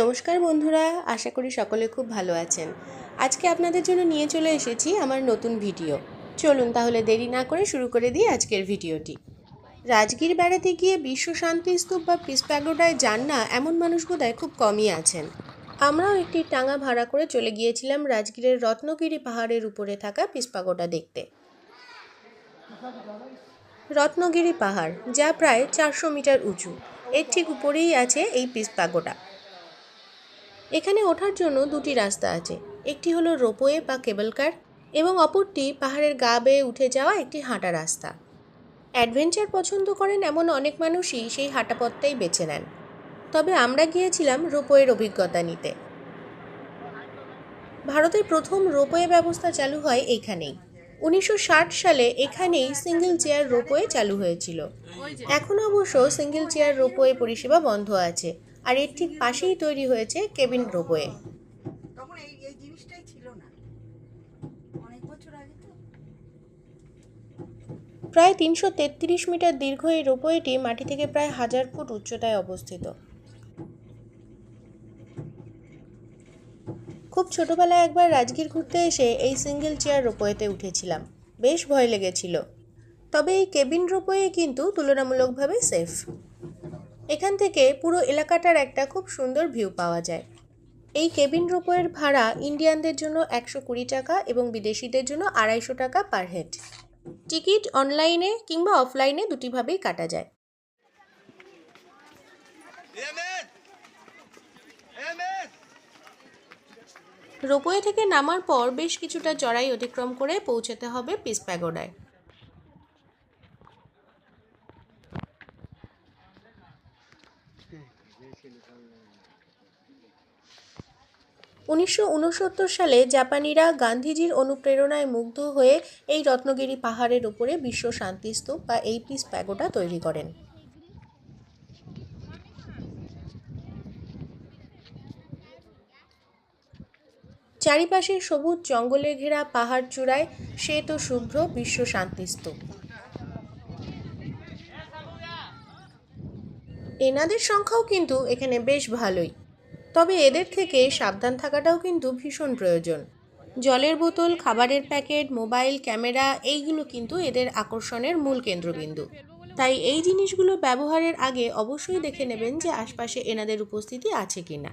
নমস্কার বন্ধুরা, আশা করি সকলে খুব ভালো আছেন। আজকে আপনাদের জন্য নিয়ে চলে এসেছি আমার নতুন ভিডিও। চলুন তাহলে দেরি না করে শুরু করে দিই আজকের ভিডিওটি। রাজগীর বেড়াতে গিয়ে বিশ্ব শান্তি স্তূপ বা পিস প্যাগোডায় যান না এমন মানুষ বোধহয় খুব কমই আছেন। আমরাও একটি টাঙা ভাড়া করে চলে গিয়েছিলাম রাজগীরের রত্নগিরি পাহাড়ের উপরে থাকা পিসপাগোটা দেখতে। রত্নগিরি পাহাড়, যা প্রায় চারশো মিটার উঁচু। এর ঠিক উপরেই আছে এই পিসপাগোটা এখানে ওঠার জন্য দুটি রাস্তা আছে। একটি হলো রোপওয়ে বা কেবল কার এবং অপরটি পাহাড়ের গা বেয়ে উঠে যাওয়া একটি হাঁটা রাস্তা। অ্যাডভেঞ্চার পছন্দ করেন এমন অনেক মানুষই সেই হাঁটা পথটাই বেছে নেন। তবে আমরা গিয়েছিলাম রোপওয়ের অভিজ্ঞতা নিতে। ভারতের প্রথম রোপওয়ে ব্যবস্থা চালু হয় এইখানেই উনিশশো ষাট সালে এখানেই সিঙ্গেল চেয়ার রোপওয়ে চালু হয়েছিল। এখন অবশ্য সিঙ্গেল চেয়ার রোপওয়ে পরিষেবা বন্ধ আছে আর এর ঠিক পাশেই তৈরি হয়েছে কেবিন রোপওয়ে প্রায় তিনশো তেত্রিশ মিটার দীর্ঘ এই রোপওয়েটি মাটি থেকে প্রায় হাজার ফুট উচ্চতায় অবস্থিত। খুব ছোটবেলায় একবার রাজগীর ঘুরতে এসে এই সিঙ্গেল চেয়ার রোপওয়েতে উঠেছিলাম। বেশ ভয় লেগেছিল। তবে এই কেবিন রোপওয়ে কিন্তু তুলনামূলকভাবে সেফ এখান থেকে পুরো এলাকাটার একটা খুব সুন্দর ভিউ পাওয়া যায়। এই কেবিন রোপওয়ের ভাড়া ইন্ডিয়ানদের জন্য একশো কুড়ি টাকা এবং বিদেশিদের জন্য আড়াইশো টাকা পার হেড টিকিট অনলাইনে কিংবা অফলাইনে দুটিভাবেই কাটা যায়। রোপওয়ে থেকে নামার পর বেশ কিছুটা চড়াই অতিক্রম করে পৌঁছতে হবে পিস প্যাগোডায়। উনিশশো উনসত্তর সালে জাপানিরা গান্ধীজির অনুপ্রেরণায় মুগ্ধ হয়ে এই রত্নগিরি পাহাড়ের উপরে বিশ্ব শান্তিস্তূপ বা এই পিস প্যাগোডা তৈরি করেন। চারিপাশে সবুজ জঙ্গলে ঘেরা পাহাড় চূড়ায় শ্বেত শুভ্র বিশ্ব শান্তিস্তূপ এনাদের সংখ্যাও কিন্তু এখানে বেশ ভালোই। তবে এদের থেকে সাবধান থাকাটাও কিন্তু ভীষণ প্রয়োজন। জলের বোতল, খাবারের প্যাকেট, মোবাইল, ক্যামেরা, এইগুলো কিন্তু এদের আকর্ষণের মূল কেন্দ্রবিন্দু। তাই এই জিনিসগুলো ব্যবহারের আগে অবশ্যই দেখে নেবেন যে আশপাশে এনাদের উপস্থিতি আছে কিনা।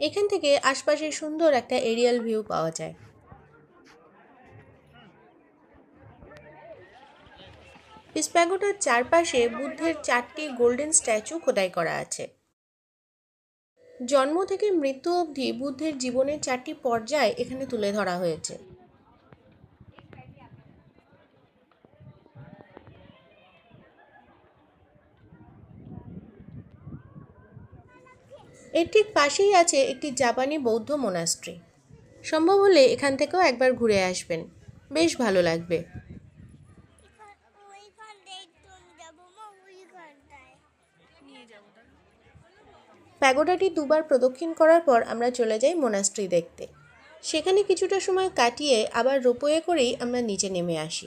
এখান থেকে আশপাশে সুন্দর একটা এরিয়াল ভিউ পাওয়া যায়। পিসপ্যাগোটার চারপাশে বুদ্ধের চারটি গোল্ডেন স্ট্যাচু খোদাই করা আছে। জন্ম থেকে মৃত্যু অবধি বুদ্ধের জীবনের চারটি পর্যায় এখানে তুলে ধরা হয়েছে। এর ঠিক পাশেই আছে একটি জাপানি বৌদ্ধ মোনাস্ট্রি। সম্ভব হলে এখান থেকেও একবার ঘুরে আসবেন। বেশ ভালো লাগবে। প্যাগোডাটি দুবার প্রদক্ষিণ করার পর আমরা চলে যাই মোনাস্ট্রি দেখতে। সেখানে কিছুটা সময় কাটিয়ে আবার রোপওয়ে করেই আমরা নিচে নেমে আসি।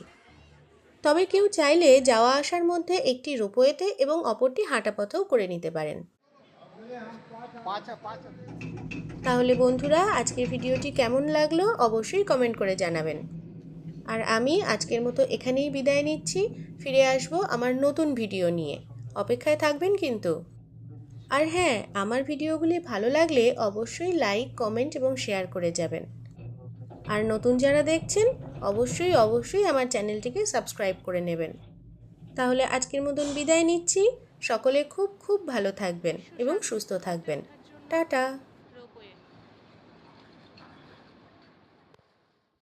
তবে কেউ চাইলে যাওয়া আসার মধ্যে একটি রোপওয়েতে এবং অপরটি হাঁটা পথেও করে নিতে পারেন। তাহলে বন্ধুরা, আজকের ভিডিওটি কেমন লাগল অবশ্যই কমেন্ট করে জানাবেন। আর আমি আজকের মতো এখানেই বিদায় নিচ্ছি। ফিরে আসব আমার নতুন ভিডিও নিয়ে। অপেক্ষায় থাকবেন কিন্তু। আর হ্যাঁ আমার ভিডিওগুলি ভালো লাগলে অবশ্যই লাইক, কমেন্ট এবং শেয়ার করে যাবেন। আর নতুন যারা দেখছেন, অবশ্যই অবশ্যই আমার চ্যানেলটিকে সাবস্ক্রাইব করে নেবেন। তাহলে আজকের মতন বিদায় নিচ্ছি। সকলে খুব খুব ভালো থাকবেন এবং সুস্থ থাকবেন। টাটা।